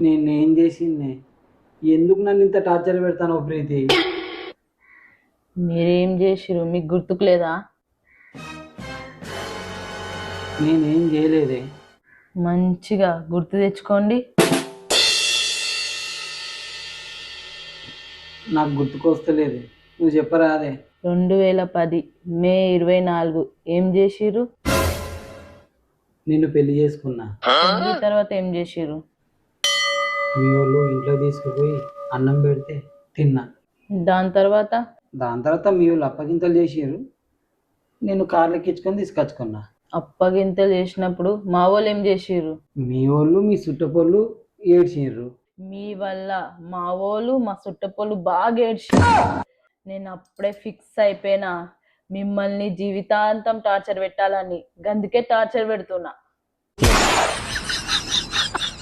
నేనేం చేసిందే? ఎందుకు నన్ను ఇంత టార్చర్ పెడతాను ప్రీతి? మీరేం చేసిరు మీకు గుర్తుకు లేదా? నేనేం చేయలేదే. మంచిగా గుర్తు తెచ్చుకోండి. నాకు గుర్తుకొస్తలేదు. నువ్వు చెప్పరాదే. రెండు వేల పది మే ఇరవై నాలుగు ఏం చేసిరు నిన్ను పెళ్ళి చేసుకున్నా. పెళ్ళి తర్వాత ఏం చేసిరు మీ వాళ్ళు ఇంట్లో తీసుకుపోయి అన్నం పెడితే తిన్నా. దాని తర్వాత? దాని తర్వాత మీ వాళ్ళు అప్పగింతలు చేసారు నేను కార్లు ఎక్కించుకొని తీసుకొచ్చుకున్నా. అప్పగింతలు చేసినప్పుడు మా వాళ్ళు ఏం చేసిర్రు? మీ వాళ్ళు మీ చుట్టపోళ్ళు ఏడ్చిర్రు. మీ వల్ల మా వాళ్ళు మా చుట్టపోళ్ళు బాగా ఏడ్చి నేను అప్పుడే ఫిక్స్ అయిపోయినా మిమ్మల్ని జీవితాంతం టార్చర్ పెట్టాలని. గందుకే టార్చర్ పెడుతున్నా.